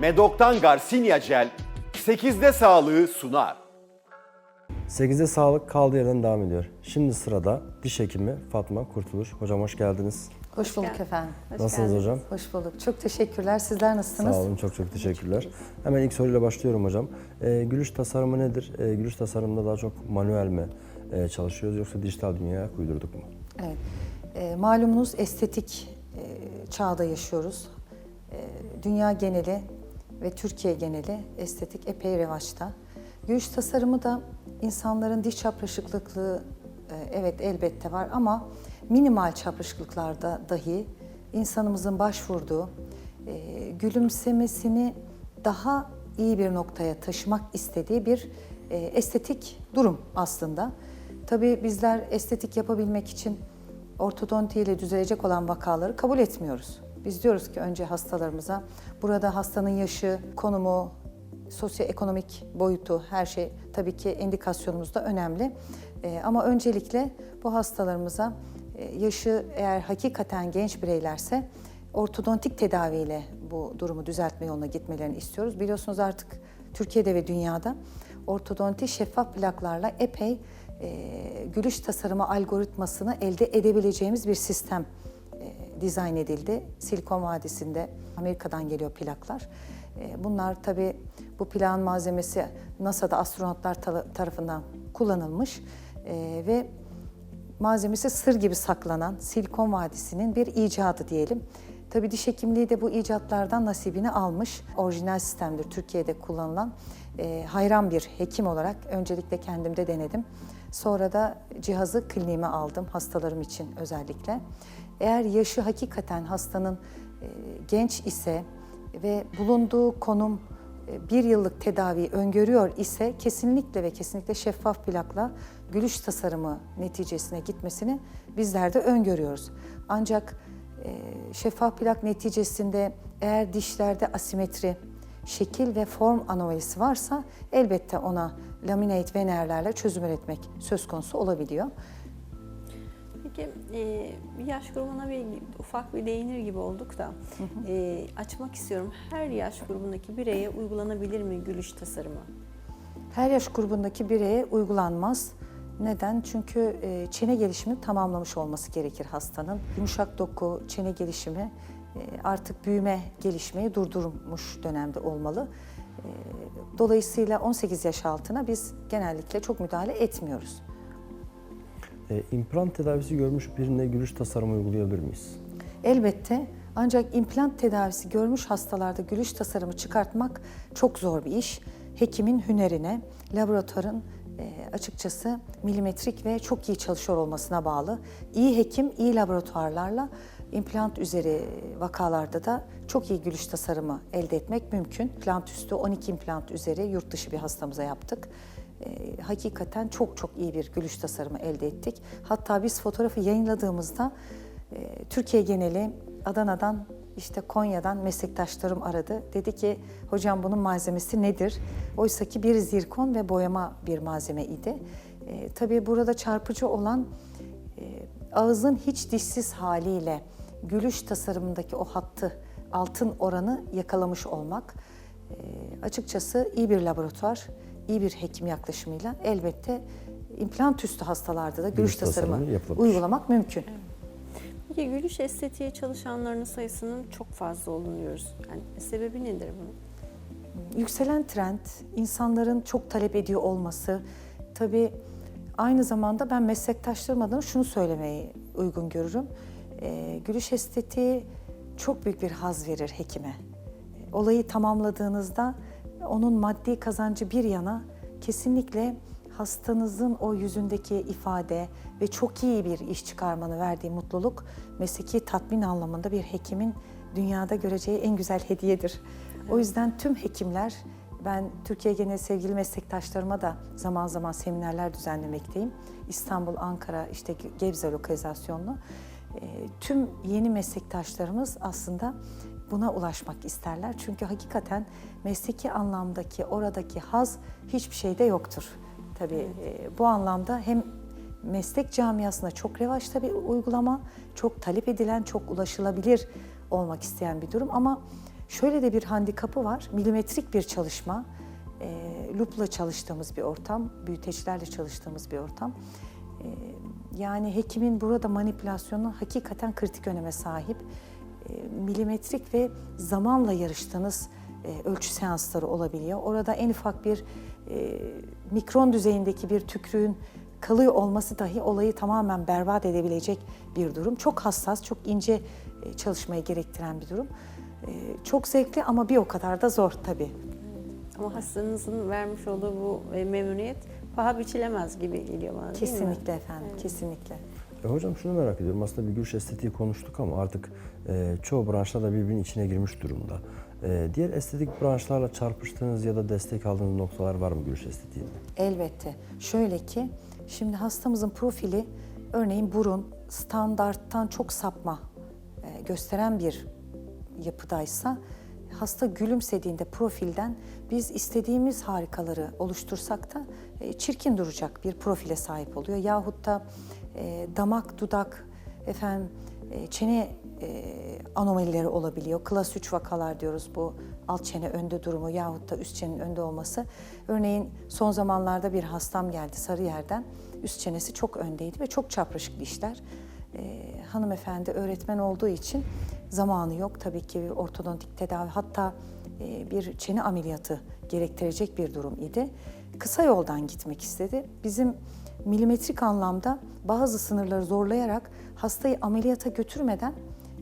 Medok'tan Garcinia Gel 8'de sağlığı sunar. 8'de sağlık kaldığı yerden devam ediyor. Şimdi sırada diş hekimi Fatma Kurtuluş. Hocam hoş geldiniz. Hoş bulduk efendim. Nasılsınız hocam? Hoş bulduk. Çok teşekkürler. Sizler nasılsınız? Sağ olun, çok çok teşekkürler. Hemen ilk soruyla başlıyorum hocam. Ee, gülüş tasarımı nedir? Ee, gülüş tasarımında daha çok manuel mi e, çalışıyoruz yoksa dijital dünyaya uydurduk mu? Evet. E, malumunuz estetik e, çağda yaşıyoruz. E, dünya geneli ve Türkiye geneli estetik epey revaçta. Gülüş tasarımı da insanların diş çapraşıklıklığı e, evet elbette var ama minimal çapraşıklıklarda dahi insanımızın başvurduğu e, gülümsemesini daha iyi bir noktaya taşımak istediği bir e, estetik durum aslında. Tabii bizler estetik yapabilmek için ortodonti ile düzelecek olan vakaları kabul etmiyoruz. Biz diyoruz ki önce hastalarımıza burada hastanın yaşı, konumu, sosyoekonomik boyutu her şey tabii ki indikasyonumuzda önemli. Ee, ama öncelikle bu hastalarımıza e, yaşı eğer hakikaten genç bireylerse ortodontik tedaviyle bu durumu düzeltme yoluna gitmelerini istiyoruz. Biliyorsunuz artık Türkiye'de ve dünyada ortodonti şeffaf plaklarla epey e, gülüş tasarımı algoritmasını elde edebileceğimiz bir sistem e, dizayn edildi. Silikon Vadisi'nde Amerika'dan geliyor plaklar. E, bunlar tabii bu plan malzemesi NASA'da astronotlar ta- tarafından kullanılmış e, ve malzemesi sır gibi saklanan Silikon Vadisi'nin bir icadı diyelim. Tabii diş hekimliği de bu icatlardan nasibini almış. Orijinal sistemdir Türkiye'de kullanılan. E, hayran bir hekim olarak öncelikle kendimde denedim. Sonra da cihazı kliniğime aldım hastalarım için özellikle. Eğer yaşı hakikaten hastanın e, genç ise ve bulunduğu konum e, bir yıllık tedavi öngörüyor ise kesinlikle ve kesinlikle şeffaf plakla gülüş tasarımı neticesine gitmesini bizler de öngörüyoruz. Ancak e, şeffaf plak neticesinde eğer dişlerde asimetri, şekil ve form anomalisi varsa elbette ona laminate venerlerle çözüm üretmek söz konusu olabiliyor. Peki e, yaş grubuna bir ufak bir değinir gibi olduk da e, açmak istiyorum. Her yaş grubundaki bireye uygulanabilir mi gülüş tasarımı? Her yaş grubundaki bireye uygulanmaz. Neden? Çünkü e, çene gelişimini tamamlamış olması gerekir hastanın. Yumuşak doku, çene gelişimi e, artık büyüme gelişmeyi durdurmuş dönemde olmalı. E, Dolayısıyla 18 yaş altına biz genellikle çok müdahale etmiyoruz. Ee, implant tedavisi görmüş birine gülüş tasarımı uygulayabilir miyiz? Elbette ancak implant tedavisi görmüş hastalarda gülüş tasarımı çıkartmak çok zor bir iş. Hekimin hünerine, laboratuvarın e, açıkçası milimetrik ve çok iyi çalışıyor olmasına bağlı. İyi hekim, iyi laboratuvarlarla implant üzeri vakalarda da çok iyi gülüş tasarımı elde etmek mümkün. İmplant üstü 12 implant üzeri yurt dışı bir hastamıza yaptık. E, hakikaten çok çok iyi bir gülüş tasarımı elde ettik. Hatta biz fotoğrafı yayınladığımızda e, Türkiye geneli Adana'dan işte Konya'dan meslektaşlarım aradı. Dedi ki hocam bunun malzemesi nedir? Oysa ki bir zirkon ve boyama bir malzeme idi. E, tabii burada çarpıcı olan e, ağızın hiç dişsiz haliyle gülüş tasarımındaki o hattı, altın oranı yakalamış olmak. E, açıkçası iyi bir laboratuvar, iyi bir hekim yaklaşımıyla elbette implant üstü hastalarda da gülüş, Gülüş tasarımı, tasarımı uygulamak mümkün. Peki gülüş estetiğe çalışanların sayısının çok fazla olduğunu diyoruz. Yani sebebi nedir bunun? Yükselen trend, insanların çok talep ediyor olması. Tabii aynı zamanda ben meslektaşlarım adına şunu söylemeyi uygun görürüm. Ee, gülüş estetiği çok büyük bir haz verir hekime. Olayı tamamladığınızda onun maddi kazancı bir yana kesinlikle hastanızın o yüzündeki ifade ve çok iyi bir iş çıkarmanı verdiği mutluluk mesleki tatmin anlamında bir hekimin dünyada göreceği en güzel hediyedir. O yüzden tüm hekimler ben Türkiye genel sevgili meslektaşlarıma da zaman zaman seminerler düzenlemekteyim. İstanbul, Ankara, işte Gebze lokalizasyonlu. E, Tüm yeni meslektaşlarımız aslında buna ulaşmak isterler. Çünkü hakikaten mesleki anlamdaki oradaki haz hiçbir şeyde yoktur. Tabii e, bu anlamda hem meslek camiasında çok revaçta bir uygulama, çok talep edilen, çok ulaşılabilir olmak isteyen bir durum ama şöyle de bir handikapı var. Milimetrik bir çalışma. E, lupla çalıştığımız bir ortam, büyüteçlerle çalıştığımız bir ortam. E, yani hekimin burada manipülasyonu hakikaten kritik öneme sahip. E, milimetrik ve zamanla yarıştığınız e, ölçü seansları olabiliyor. Orada en ufak bir e, mikron düzeyindeki bir tükrüğün kalıyor olması dahi olayı tamamen berbat edebilecek bir durum. Çok hassas, çok ince e, çalışmayı gerektiren bir durum. E, çok zevkli ama bir o kadar da zor tabii. Ama hastanızın vermiş olduğu bu e, memnuniyet paha biçilemez gibi geliyor bana değil mi? Kesinlikle efendim, kesinlikle. E hocam şunu merak ediyorum. Aslında bir gülüş estetiği konuştuk ama artık e, çoğu branşlar da birbirinin içine girmiş durumda. E, diğer estetik branşlarla çarpıştığınız ya da destek aldığınız noktalar var mı gülüş estetiğinde? Elbette. Şöyle ki, şimdi hastamızın profili örneğin burun standarttan çok sapma e, gösteren bir yapıdaysa hasta gülümsediğinde profilden biz istediğimiz harikaları oluştursak da e, çirkin duracak bir profile sahip oluyor. Yahut da e, damak, dudak, efendim e, çene e, anomalileri olabiliyor. Klas 3 vakalar diyoruz bu alt çene önde durumu yahut da üst çenenin önde olması. Örneğin son zamanlarda bir hastam geldi Sarıyer'den. Üst çenesi çok öndeydi ve çok çapraşık dişler. E, hanımefendi öğretmen olduğu için zamanı yok tabii ki ortodontik tedavi hatta e, bir çene ameliyatı gerektirecek bir durum idi. Kısa yoldan gitmek istedi. Bizim milimetrik anlamda bazı sınırları zorlayarak hastayı ameliyata götürmeden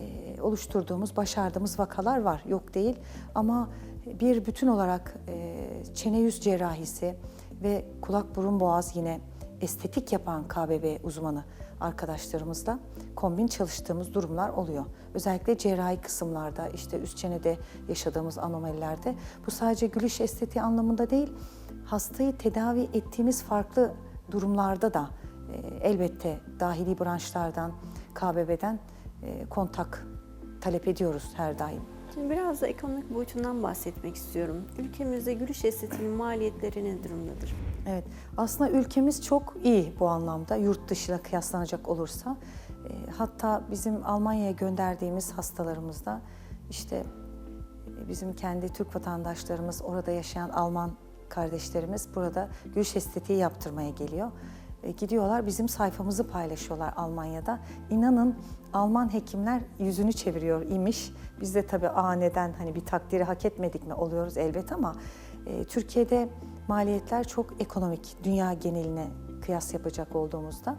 e, oluşturduğumuz, başardığımız vakalar var. Yok değil ama bir bütün olarak e, çene yüz cerrahisi ve kulak burun boğaz yine estetik yapan KBB uzmanı arkadaşlarımızla kombin çalıştığımız durumlar oluyor. Özellikle cerrahi kısımlarda işte üst çenede yaşadığımız anomalilerde bu sadece gülüş estetiği anlamında değil hastayı tedavi ettiğimiz farklı durumlarda da e, elbette dahili branşlardan, KBB'den e, kontak talep ediyoruz her daim. Şimdi biraz da ekonomik boyutundan bahsetmek istiyorum. Ülkemizde gülüş estetiğinin maliyetleri ne durumdadır? Evet, aslında ülkemiz çok iyi bu anlamda yurt dışıyla kıyaslanacak olursa. E, hatta bizim Almanya'ya gönderdiğimiz hastalarımızda işte e, bizim kendi Türk vatandaşlarımız, orada yaşayan Alman kardeşlerimiz burada gülüş estetiği yaptırmaya geliyor. E, gidiyorlar bizim sayfamızı paylaşıyorlar Almanya'da. İnanın Alman hekimler yüzünü çeviriyor imiş. Biz de tabii aa neden hani bir takdiri hak etmedik mi oluyoruz elbet ama e, Türkiye'de maliyetler çok ekonomik dünya geneline kıyas yapacak olduğumuzda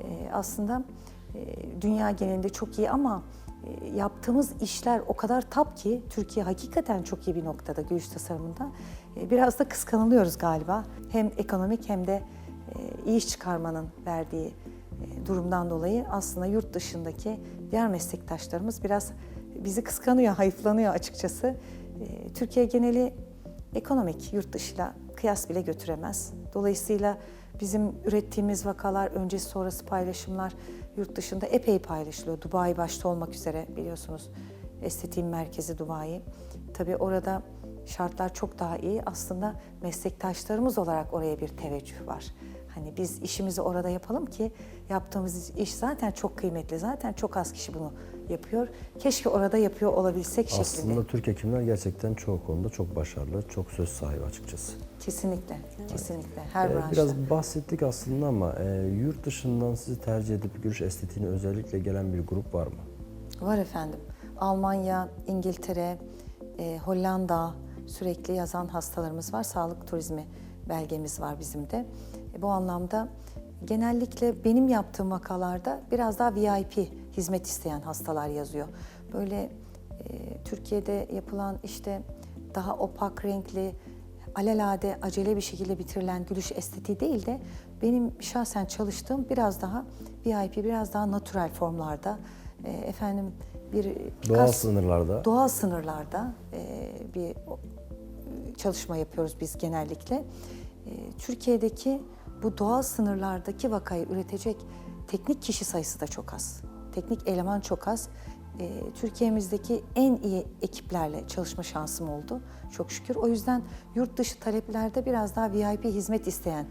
e, aslında e, dünya genelinde çok iyi ama e, yaptığımız işler o kadar tap ki Türkiye hakikaten çok iyi bir noktada gülüş tasarımında. E, Biraz da kıskanılıyoruz galiba. Hem ekonomik hem de iyi iş çıkarmanın verdiği e, durumdan dolayı aslında yurt dışındaki diğer meslektaşlarımız biraz bizi kıskanıyor, hayıflanıyor açıkçası. E, Türkiye geneli ekonomik yurt dışıyla kıyas bile götüremez. Dolayısıyla bizim ürettiğimiz vakalar, öncesi sonrası paylaşımlar yurt dışında epey paylaşılıyor. Dubai başta olmak üzere biliyorsunuz estetiğin merkezi Dubai. Tabii orada şartlar çok daha iyi. Aslında meslektaşlarımız olarak oraya bir teveccüh var. Hani biz işimizi orada yapalım ki yaptığımız iş zaten çok kıymetli. Zaten çok az kişi bunu yapıyor. Keşke orada yapıyor olabilsek şeklinde. Aslında Türk hekimler gerçekten çoğu konuda çok başarılı, çok söz sahibi açıkçası. Kesinlikle, kesinlikle. Her Ee, branşta. Biraz bahsettik aslında ama e, yurt dışından sizi tercih edip gülüş estetiğine özellikle gelen bir grup var mı? Var efendim. Almanya, İngiltere, e, Hollanda sürekli yazan hastalarımız var. Sağlık turizmi belgemiz var bizim de. E, bu anlamda genellikle benim yaptığım vakalarda biraz daha VIP hizmet isteyen hastalar yazıyor. Böyle e, Türkiye'de yapılan işte daha opak renkli, alelade acele bir şekilde bitirilen gülüş estetiği değil de benim şahsen çalıştığım biraz daha VIP, biraz daha natürel formlarda e, efendim bir Doğal kas- sınırlarda. doğal sınırlarda e, bir çalışma yapıyoruz biz genellikle. E, Türkiye'deki bu doğal sınırlardaki vakayı üretecek teknik kişi sayısı da çok az. Teknik eleman çok az. E, Türkiye'mizdeki en iyi ekiplerle çalışma şansım oldu çok şükür. O yüzden yurt dışı taleplerde biraz daha VIP hizmet isteyen e,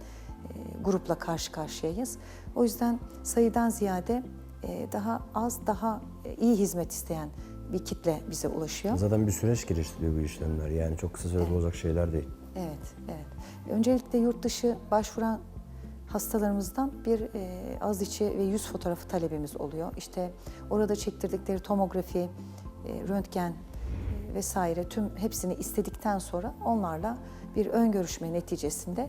grupla karşı karşıyayız. O yüzden sayıdan ziyade e, daha az, daha e, iyi hizmet isteyen bir kitle bize ulaşıyor. Zaten bir süreç geliştiriyor bu işlemler. Yani çok kısa sürede olacak şeyler değil. Evet, evet. Öncelikle yurt dışı başvuran hastalarımızdan bir e, ağız içi ve yüz fotoğrafı talebimiz oluyor. İşte orada çektirdikleri tomografi, e, röntgen e, vesaire tüm hepsini istedikten sonra onlarla bir ön görüşme neticesinde e,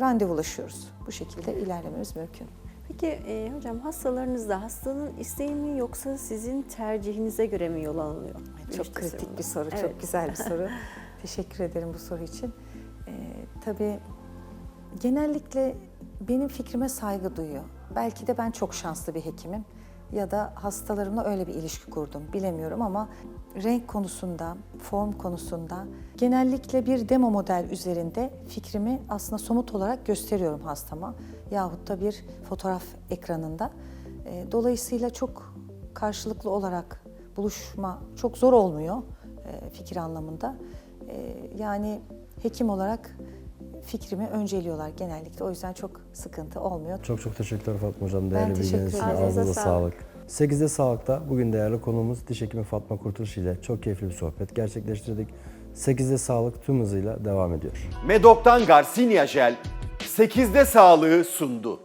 randevulaşıyoruz. Bu şekilde ilerlememiz mümkün. Peki e, hocam hastalarınızda hastanın isteği mi yoksa sizin tercihinize göre mi yol alınıyor? Çok kritik tasarımı? bir soru, Evet. çok güzel bir soru. Teşekkür ederim bu soru için. Ee, tabii genellikle benim fikrime saygı duyuyor. Belki de ben çok şanslı bir hekimim ya da hastalarımla öyle bir ilişki kurdum bilemiyorum ama renk konusunda, form konusunda genellikle bir demo model üzerinde fikrimi aslında somut olarak gösteriyorum hastama yahut da bir fotoğraf ekranında. Dolayısıyla çok karşılıklı olarak buluşma çok zor olmuyor fikir anlamında. Yani hekim olarak fikrimi önceliyorlar genellikle. O yüzden çok sıkıntı olmuyor. Çok çok teşekkürler Fatma Hocam. Değerli teşekkür bilginiz için ederim. ağzınıza Ağzınıza sağlık. 8'de Sağlık'ta bugün değerli konuğumuz diş hekimi Fatma Kurtuluş ile çok keyifli bir sohbet gerçekleştirdik. 8'de Sağlık tüm hızıyla devam ediyor. Medok'tan Garcinia Jel 8'de sağlığı sundu.